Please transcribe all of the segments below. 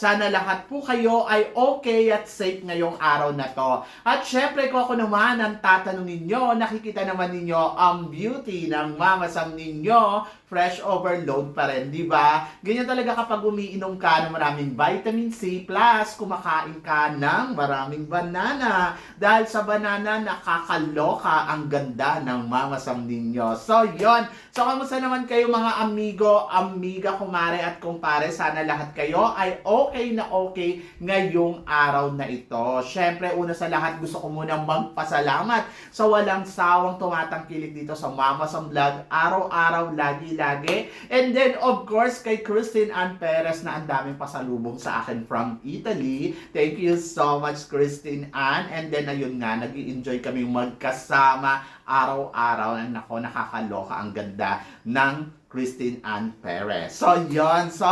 Sana lahat po kayo ay okay at safe ngayong araw na to. At syempre kung ako naman ang tatanungin nyo, nakikita naman ninyo ang beauty ng Mama Sam ninyo. Fresh overload pa rin, di ba? Ganyan talaga kapag umiinom ka ng maraming vitamin C plus kumakain ka ng maraming banana. Dahil sa banana, nakakaloka ang ganda ng Mama Sam ninyo. So, yon. So, kamusta naman kayo mga amigo, amiga, kumare at kumpare? Sana lahat kayo ay okay na okay ngayong araw na ito. Syempre, una sa lahat, gusto ko muna magpasalamat sa walang sawang tumatangkilik dito sa Mama Sam Vlog. Araw-araw, lagi-lagi. And then, of course, kay Christine Ann Perez na ang daming pasalubong sa akin from Italy. Thank you so much, Christine Ann. And then, ayun nga, nag enjoy kami magkasama araw-araw. And nako, nakakaloka ang ganda ng Christine Ann Perez. So, yon So,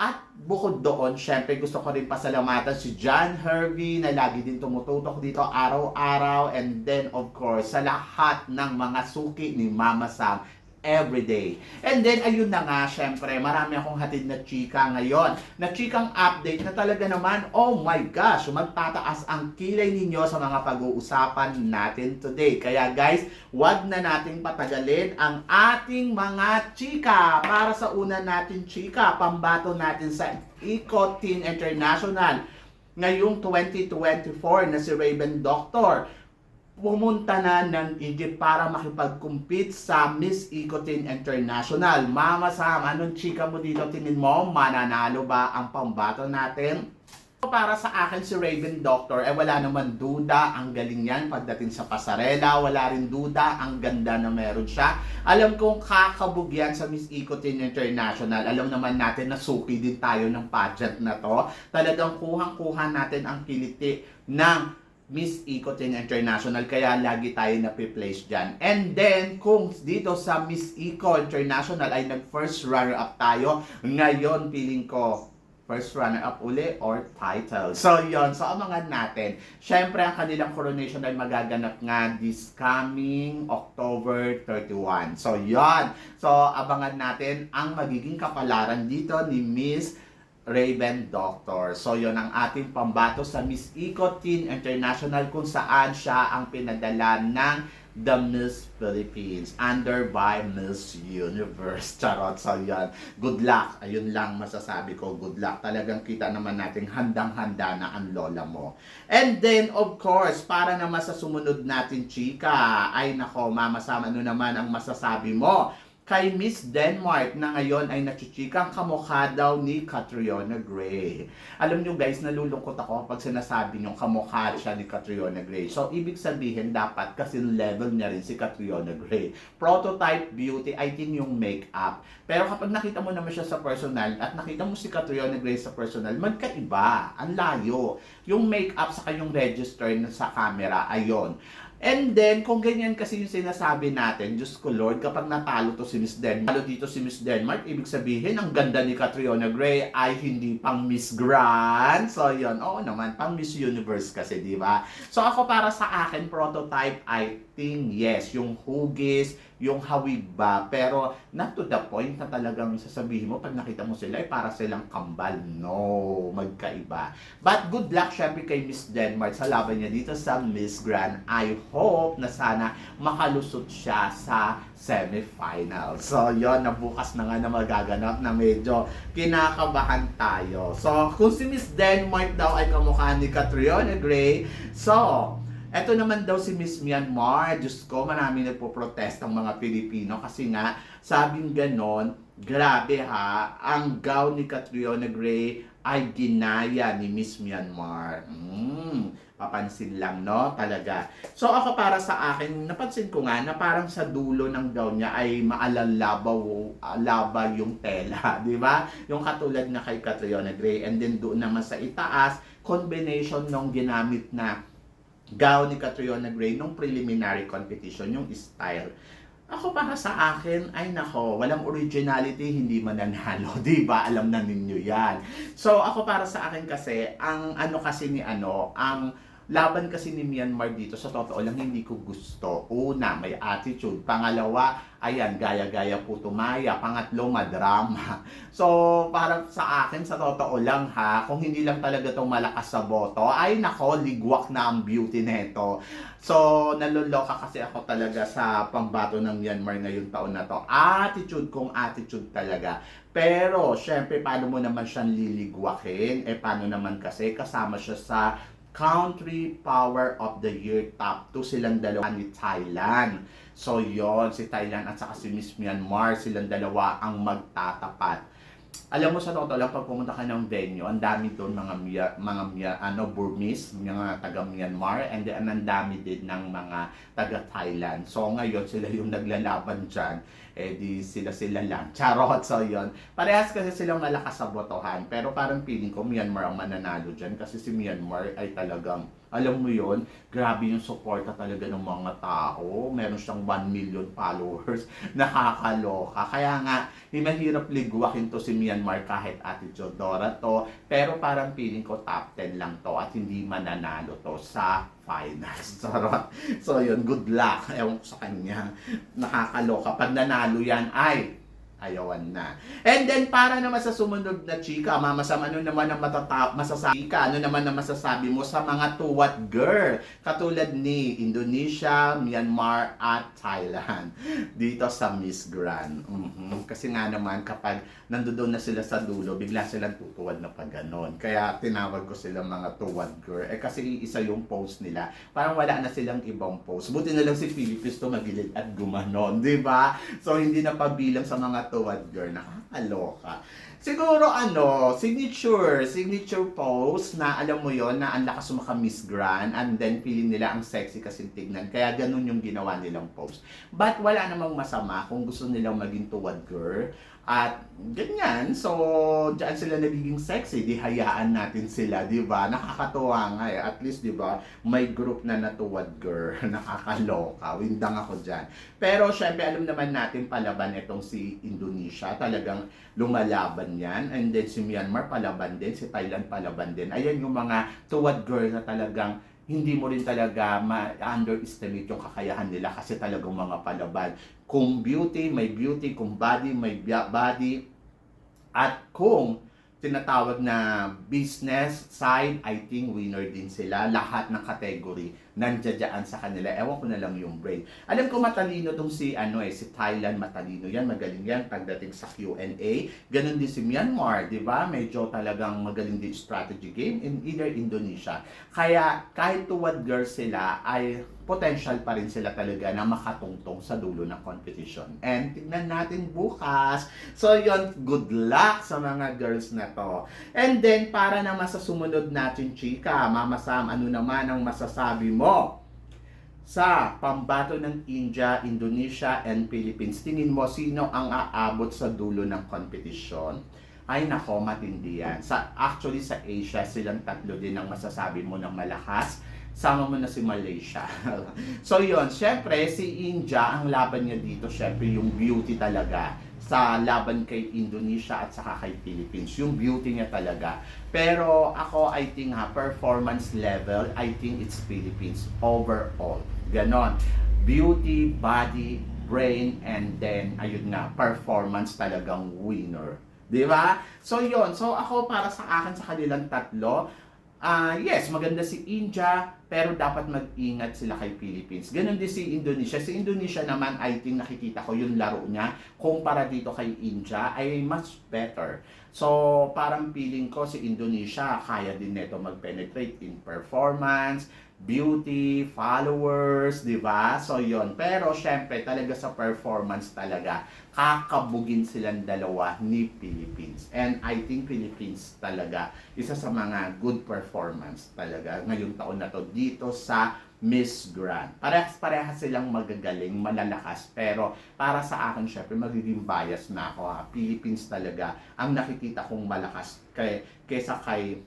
at bukod doon, syempre gusto ko rin pasalamatan si John Hervey na lagi din tumututok dito araw-araw. And then, of course, sa lahat ng mga suki ni Mama Sam everyday. And then, ayun na nga, syempre, marami akong hatid na chika ngayon. Na chikang update na talaga naman, oh my gosh, magtataas ang kilay ninyo sa mga pag-uusapan natin today. Kaya guys, wag na nating patagalin ang ating mga chika. Para sa una natin chika, pambato natin sa Eco Teen International ngayong 2024 na si Raven Doctor pumunta na ng Egypt para makipag-compete sa Miss Ecotin International. Mama Sam, anong chika mo dito? Tingin mo, mananalo ba ang pambato natin? Para sa akin si Raven Doctor, eh wala naman duda, ang galing yan pagdating sa pasarela, wala rin duda, ang ganda na meron siya. Alam kong kakabog yan sa Miss Ecotin International. Alam naman natin na suki din tayo ng pageant na to. Talagang kuhang-kuha natin ang kiliti ng Miss Ecotin International kaya lagi tayo na place dyan. And then, kung dito sa Miss Eco International ay nag-first runner-up tayo, ngayon feeling ko first runner-up uli or title. So, yon So, abangan natin. Siyempre, ang kanilang coronation ay magaganap nga this coming October 31. So, yon So, abangan natin ang magiging kapalaran dito ni Miss Raven Doctor. So, yon ang ating pambato sa Miss Eco Teen International kung saan siya ang pinadala ng The Miss Philippines under by Miss Universe. Charot. So, yan. Good luck. Ayun lang masasabi ko. Good luck. Talagang kita naman natin handang-handa na ang lola mo. And then, of course, para naman sa sumunod natin, chika, ay nako, mamasama ano naman ang masasabi mo kay Miss Denmark na ngayon ay nachichikang kamukha daw ni Catriona Gray. Alam nyo guys, nalulungkot ako pag sinasabi nyo kamukha siya ni Catriona Gray. So, ibig sabihin dapat kasi level niya rin si Catriona Gray. Prototype beauty, I think yung makeup. Pero kapag nakita mo naman siya sa personal at nakita mo si Catriona Gray sa personal, magkaiba. Ang layo. Yung makeup sa kayong register sa camera, ayon. And then, kung ganyan kasi yung sinasabi natin, Diyos ko Lord, kapag natalo to si Miss Denmark, natalo dito si Miss Denmark, ibig sabihin, ang ganda ni Catriona Gray ay hindi pang Miss Grand. So, yun. Oo naman, pang Miss Universe kasi, di ba? So, ako para sa akin, prototype, I think, yes, yung hugis, yung hawig ba, pero not to the point na talagang sasabihin mo, pag nakita mo sila, ay para silang kambal. No, magkaiba. But good luck, syempre, kay Miss Denmark sa laban niya dito sa Miss Grand. I hope na sana makalusot siya sa semifinal. So, yon na bukas na nga na magaganap na medyo kinakabahan tayo. So, kung si Miss Denmark daw ay kamukha ni Catriona Gray, so, eto naman daw si Miss Myanmar. Diyos ko, marami nagpo-protest ang mga Pilipino kasi nga, sabing ganon, grabe ha, ang gown ni Catriona Gray ay ginaya ni Miss Myanmar. Mm, papansin lang, no? Talaga. So ako para sa akin, napansin ko nga na parang sa dulo ng gown niya ay maalalabaw laba yung tela, di ba? Yung katulad na kay Catriona Gray. And then doon naman sa itaas, combination ng ginamit na gown ni Catriona Gray nung preliminary competition, yung style Ako para sa akin, ay nako, walang originality, hindi mananalo. Di ba? Alam na ninyo yan. So, ako para sa akin kasi, ang ano kasi ni ano, ang laban kasi ni Myanmar dito, sa totoo lang, hindi ko gusto. Una, may attitude. Pangalawa, ayan, gaya-gaya po tumaya. Pangatlo, madrama. So, para sa akin, sa totoo lang ha, kung hindi lang talaga itong malakas sa boto, ay nako, ligwak na ang beauty neto. So, naluloka kasi ako talaga sa pambato ng Myanmar ngayong taon na to. Attitude kung attitude talaga. Pero, syempre, paano mo naman siyang liligwakin? Eh, paano naman kasi kasama siya sa Country Power of the Year Top 2 silang dalawa ni Thailand. So yon si Thailand at saka si Miss Myanmar, silang dalawa ang magtatapat. Alam mo sa totoo lang, pag pumunta ka ng venue, ang dami doon mga Mya, mga Mya, ano, Burmese, mga taga Myanmar, and then ang dami din ng mga taga Thailand. So ngayon, sila yung naglalaban dyan, eh di sila sila lang. Charot, so yon Parehas kasi silang malakas sa botohan, pero parang feeling ko Myanmar ang mananalo dyan kasi si Myanmar ay talagang alam mo yon grabe yung suporta talaga ng mga tao. Meron siyang 1 million followers. Nakakaloka. Kaya nga, mahirap ligwakin to si Myanmar kahit attitude Dora to. Pero parang feeling ko top 10 lang to at hindi mananalo to sa finals. Charot. So yun, good luck. Ewan ko sa kanya. Nakakaloka. Pag nanalo yan, ay, ayawan na. And then, para naman sa sumunod na chika, Mama Sam, ano naman ang matata- masasabi ka? Ano naman ang masasabi mo sa mga tuwat girl? Katulad ni Indonesia, Myanmar, at Thailand. Dito sa Miss Grand. Mhm. Kasi nga naman, kapag nandoon na sila sa dulo, bigla silang tutuwad na pag ganon. Kaya tinawag ko sila mga tuwad girl. Eh kasi isa yung post nila. Parang wala na silang ibang post. Buti na lang si Philippines tumagilid at gumanon. di ba? So, hindi na pabilang sa mga tuwad girl. Nakakaloka. Siguro ano, signature, signature pose na alam mo yon na ang lakas sumaka Miss Grand and then feeling nila ang sexy kasi tignan. Kaya ganun yung ginawa nilang pose. But wala namang masama kung gusto nilang maging tuwad girl. At ganyan, so diyan sila nagiging sexy, di hayaan natin sila, di ba? Nakakatuwa nga eh. At least, di ba, may group na natuwad girl. Nakakaloka. Windang ako dyan. Pero syempre, alam naman natin palaban itong si Indonesia. Talagang lumalaban yan. And then si Myanmar palaban din, si Thailand palaban din. Ayan yung mga tuwad girl na talagang hindi mo rin talaga ma-underestimate yung kakayahan nila kasi talagang mga palaban. Kung beauty, may beauty. Kung body, may body. At kung tinatawag na business side, I think winner din sila. Lahat ng category nandiyan sa kanila. Ewan ko na lang yung brain. Alam ko matalino tong si ano eh, si Thailand matalino yan, magaling yan pagdating sa Q&A. Ganon din si Myanmar, di ba? Medyo talagang magaling din strategy game in either Indonesia. Kaya kahit tuwad girls sila ay potential pa rin sila talaga na makatungtong sa dulo ng competition. And tignan natin bukas. So yon good luck sa mga girls na to. And then para naman sa sumunod natin chika, Mama Sam, ano naman ang masasabi mo sa pambato ng India, Indonesia, and Philippines? Tingin mo sino ang aabot sa dulo ng competition? Ay nako, matindi yan. Sa, actually sa Asia, silang tatlo din ang masasabi mo ng malakas sama mo na si Malaysia. so yon, syempre si India, ang laban niya dito, syempre yung beauty talaga sa laban kay Indonesia at saka kay Philippines. Yung beauty niya talaga. Pero ako, I think ha, performance level, I think it's Philippines overall. Ganon. Beauty, body, brain, and then, ayun nga, performance talagang winner. Di ba? So, yon So, ako para sa akin sa kanilang tatlo, Ah, yes, maganda si India, pero dapat mag-ingat sila kay Philippines. Ganon din si Indonesia. Si Indonesia naman, I think nakikita ko yung laro niya kumpara dito kay India ay much better. So, parang feeling ko si Indonesia kaya din neto mag-penetrate in performance, beauty, followers, di ba? So, yon Pero, syempre, talaga sa performance talaga, kakabugin silang dalawa ni Philippines. And I think Philippines talaga, isa sa mga good performance talaga ngayong taon na to dito sa Miss Grand. Parehas-parehas silang magagaling, malalakas, pero para sa akin, syempre, magiging bias na ako ha. Philippines talaga ang nakikita kong malakas kay, kesa kay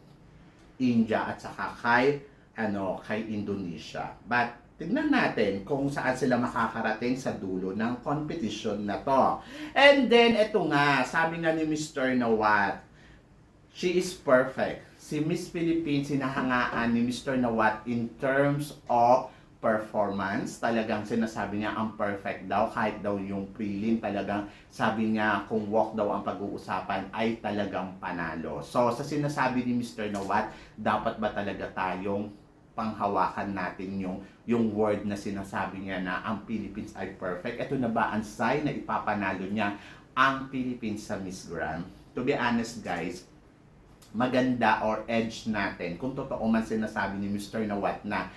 India at saka kay ano kay Indonesia. But tignan natin kung saan sila makakarating sa dulo ng competition na to. And then, eto nga, sabi nga ni Mr. Nawat, she is perfect. Si Miss Philippines, sinahangaan ni Mr. Nawat in terms of performance. Talagang sinasabi niya ang perfect daw. Kahit daw yung prelim, talagang sabi niya kung walk daw ang pag-uusapan ay talagang panalo. So, sa sinasabi ni Mr. Nawat, dapat ba talaga tayong panghawakan natin yung yung word na sinasabi niya na ang Philippines ay perfect. Ito na ba ang sign na ipapanalo niya ang Philippines sa Miss Grand? To be honest guys, maganda or edge natin kung totoo man sinasabi ni Mr. Nawat na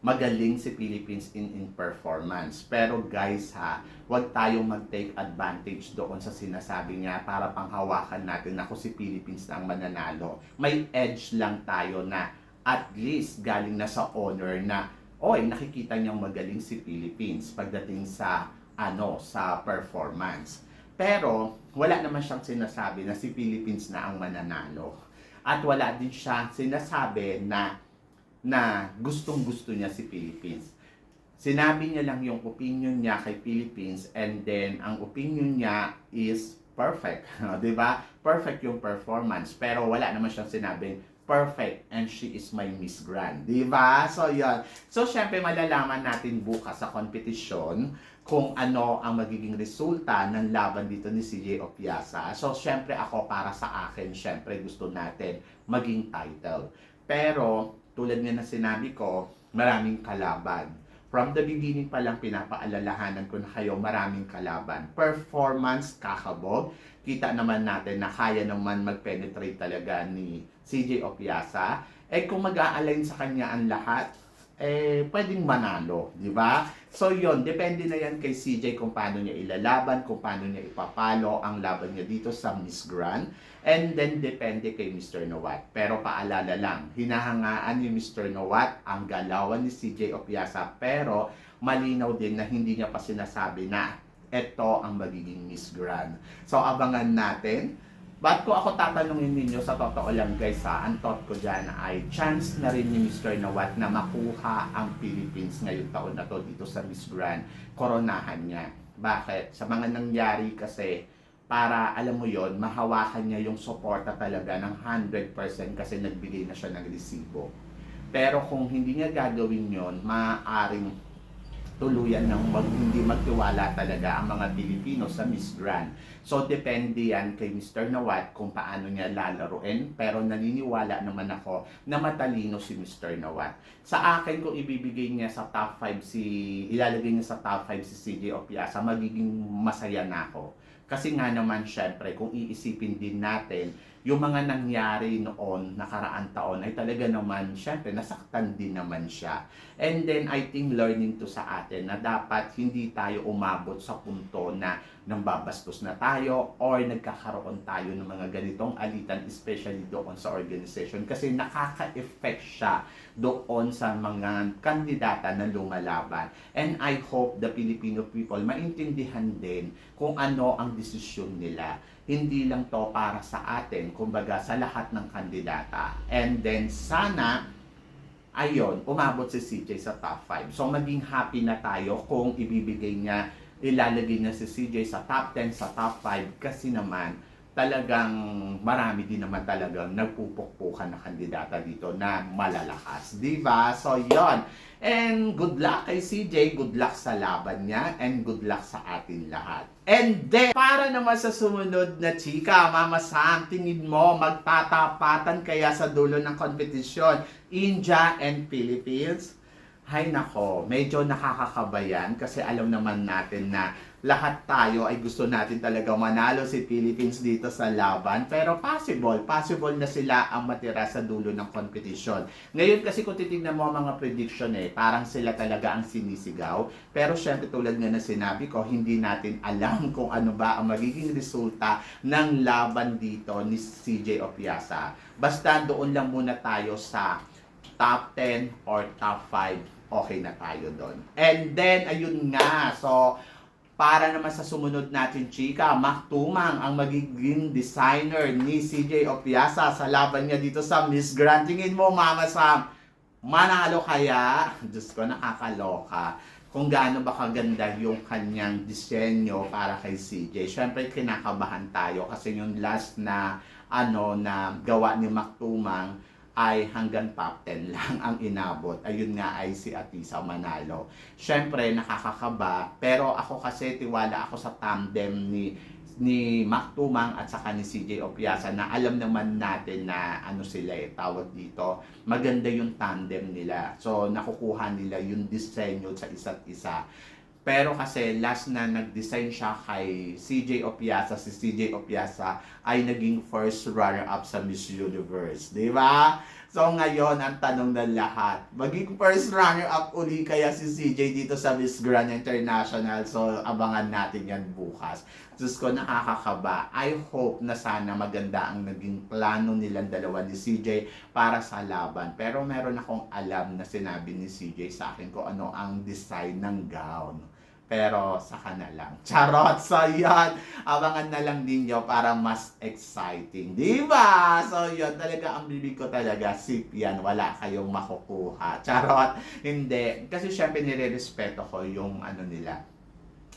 magaling si Philippines in in performance. Pero guys ha, wag tayong mag-take advantage doon sa sinasabi niya para panghawakan natin na kung si Philippines na ang mananalo. May edge lang tayo na at least galing na sa honor na oy nakikita niyang magaling si Philippines pagdating sa ano sa performance. Pero wala naman siyang sinasabi na si Philippines na ang mananalo. At wala din siya sinasabi na na gustong gusto niya si Philippines. Sinabi niya lang yung opinion niya kay Philippines and then ang opinion niya is perfect. 'Di ba? Perfect yung performance pero wala naman siyang sinabing perfect and she is my Miss Grand. 'Di ba? So 'yon. So syempre malalaman natin bukas sa competition kung ano ang magiging resulta ng laban dito ni CJ Opiasa. So syempre ako para sa akin, syempre gusto natin maging title. Pero tulad nga na sinabi ko, maraming kalaban. From the beginning pa lang pinapaalalahanan ko na kayo maraming kalaban. Performance kakabog. Kita naman natin na kaya naman mag-penetrate talaga ni CJ Opiasa. Eh kung mag-a-align sa kanya ang lahat, eh pwedeng manalo, di ba? So yon depende na yan kay CJ kung paano niya ilalaban, kung paano niya ipapalo ang laban niya dito sa Miss Grand. And then depende kay Mr. Nawat. Pero paalala lang, hinahangaan ni Mr. Nawat ang galawan ni CJ Opiasa pero malinaw din na hindi niya pa sinasabi na ito ang magiging Miss Grand. So abangan natin Ba't ko ako tatanungin ninyo sa totoo lang guys ha, ang thought ko dyan ay chance na rin ni Mr. Nawat na makuha ang Philippines ngayong taon na to dito sa Miss Grand, koronahan niya. Bakit? Sa mga nangyari kasi, para alam mo yon mahawakan niya yung suporta talaga ng 100% kasi nagbigay na siya ng resibo. Pero kung hindi niya gagawin yon maaaring tuluyan ng mag, hindi magtiwala talaga ang mga Pilipino sa Miss Grand. So, depende yan kay Mr. Nawat kung paano niya lalaruin. Pero naniniwala naman ako na matalino si Mr. Nawat. Sa akin, kung ibibigay niya sa top 5 si, ilalagay niya sa top 5 si CJ Opiasa, magiging masaya na ako. Kasi nga naman, syempre, kung iisipin din natin, yung mga nangyari noon, nakaraan taon, ay talaga naman, syempre, nasaktan din naman siya. And then, I think learning to sa atin na dapat hindi tayo umabot sa punto na nang babastos na tayo or nagkakaroon tayo ng mga ganitong alitan, especially doon sa organization. Kasi nakaka-effect siya doon sa mga kandidata na lumalaban. And I hope the Filipino people maintindihan din kung ano ang desisyon nila hindi lang to para sa atin, kumbaga sa lahat ng kandidata. And then sana, ayon, umabot si CJ sa top 5. So maging happy na tayo kung ibibigay niya, ilalagay niya si CJ sa top 10, sa top 5 kasi naman talagang marami din naman talagang nagpupukpukan na kandidata dito na malalakas. Di ba? So, yon And good luck kay CJ, good luck sa laban niya, and good luck sa atin lahat. And then, para naman sa sumunod na chika, Mama Sam, tingin mo, magtatapatan kaya sa dulo ng kompetisyon, India and Philippines? Hay nako, medyo nakakakabayan kasi alam naman natin na lahat tayo ay gusto natin talaga manalo si Philippines dito sa laban. Pero possible, possible na sila ang matira sa dulo ng competition. Ngayon kasi kung titignan mo ang mga prediction eh, parang sila talaga ang sinisigaw. Pero syempre tulad nga na sinabi ko, hindi natin alam kung ano ba ang magiging resulta ng laban dito ni CJ Opiasa. Basta doon lang muna tayo sa top 10 or top 5 okay na tayo doon. And then, ayun nga, so, para naman sa sumunod natin, chika, Mac Tumang ang magiging designer ni CJ Opiasa sa laban niya dito sa Miss Grand. Tingin mo, Mama Sam, manalo kaya, Diyos ko, nakakaloka kung gaano ba kaganda yung kanyang disenyo para kay CJ. Siyempre, kinakabahan tayo kasi yung last na ano na gawa ni Maktumang ay hanggang top 10 lang ang inabot. Ayun nga ay si Atisa Manalo. Siyempre, nakakakaba. Pero ako kasi tiwala ako sa tandem ni ni Mac Tumang at saka ni CJ Opiasa na alam naman natin na ano sila eh, tawag dito, maganda yung tandem nila. So, nakukuha nila yung disenyo sa isa't isa. Pero kasi last na nag-design siya kay CJ Opiasa, si CJ Opiasa ay naging first runner-up sa Miss Universe. Di ba? So ngayon, ang tanong ng lahat, maging first runner-up uli kaya si CJ dito sa Miss Grand International. So abangan natin yan bukas. Diyos ko, nakakakaba. I hope na sana maganda ang naging plano nilang dalawa ni CJ para sa laban. Pero meron akong alam na sinabi ni CJ sa akin kung ano ang design ng gown. Pero saka na lang. Charot! So yan, abangan na lang ninyo para mas exciting. Di ba? So yun, talaga ang bibig ko talaga, sip yan. Wala kayong makukuha. Charot! Hindi. Kasi syempre nire-respeto ko yung ano nila,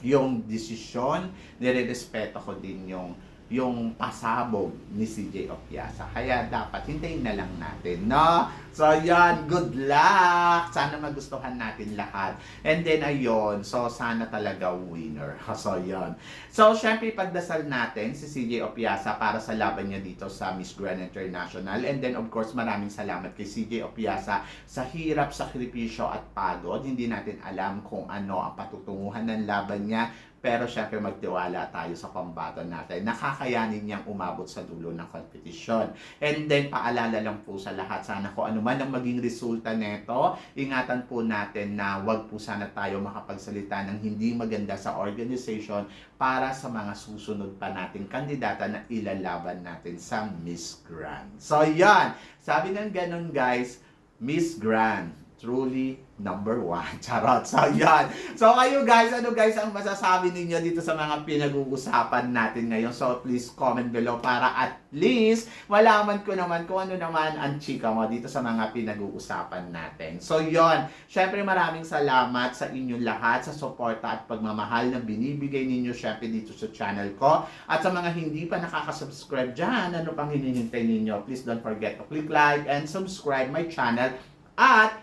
yung desisyon, nire-respeto ko din yung yung pasabog ni CJ Opiasa. Kaya dapat hintayin na lang natin, no? So, yan. Good luck! Sana magustuhan natin lahat. And then, ayun. So, sana talaga winner. So, yan. So, syempre, pagdasal natin si CJ Opiasa para sa laban niya dito sa Miss Grand International. And then, of course, maraming salamat kay CJ Opiasa sa hirap, sakripisyo at pagod. Hindi natin alam kung ano ang patutunguhan ng laban niya. Pero syempre magtiwala tayo sa pambato natin. Nakakayanin niyang umabot sa dulo ng kompetisyon. And then paalala lang po sa lahat, sana kung ano man ang maging resulta nito, ingatan po natin na wag po sana tayo makapagsalita ng hindi maganda sa organization para sa mga susunod pa nating kandidata na ilalaban natin sa Miss Grand. So yan, sabi ng ganun guys, Miss Grand, truly number one. Charot. So, yan. So, kayo guys, ano guys ang masasabi ninyo dito sa mga pinag-uusapan natin ngayon? So, please comment below para at least malaman ko naman kung ano naman ang chika mo dito sa mga pinag-uusapan natin. So, yon Syempre, maraming salamat sa inyong lahat sa suporta at pagmamahal na binibigay ninyo syempre dito sa channel ko. At sa mga hindi pa nakakasubscribe dyan, ano pang hinihintay ninyo? Please don't forget to click like and subscribe my channel. At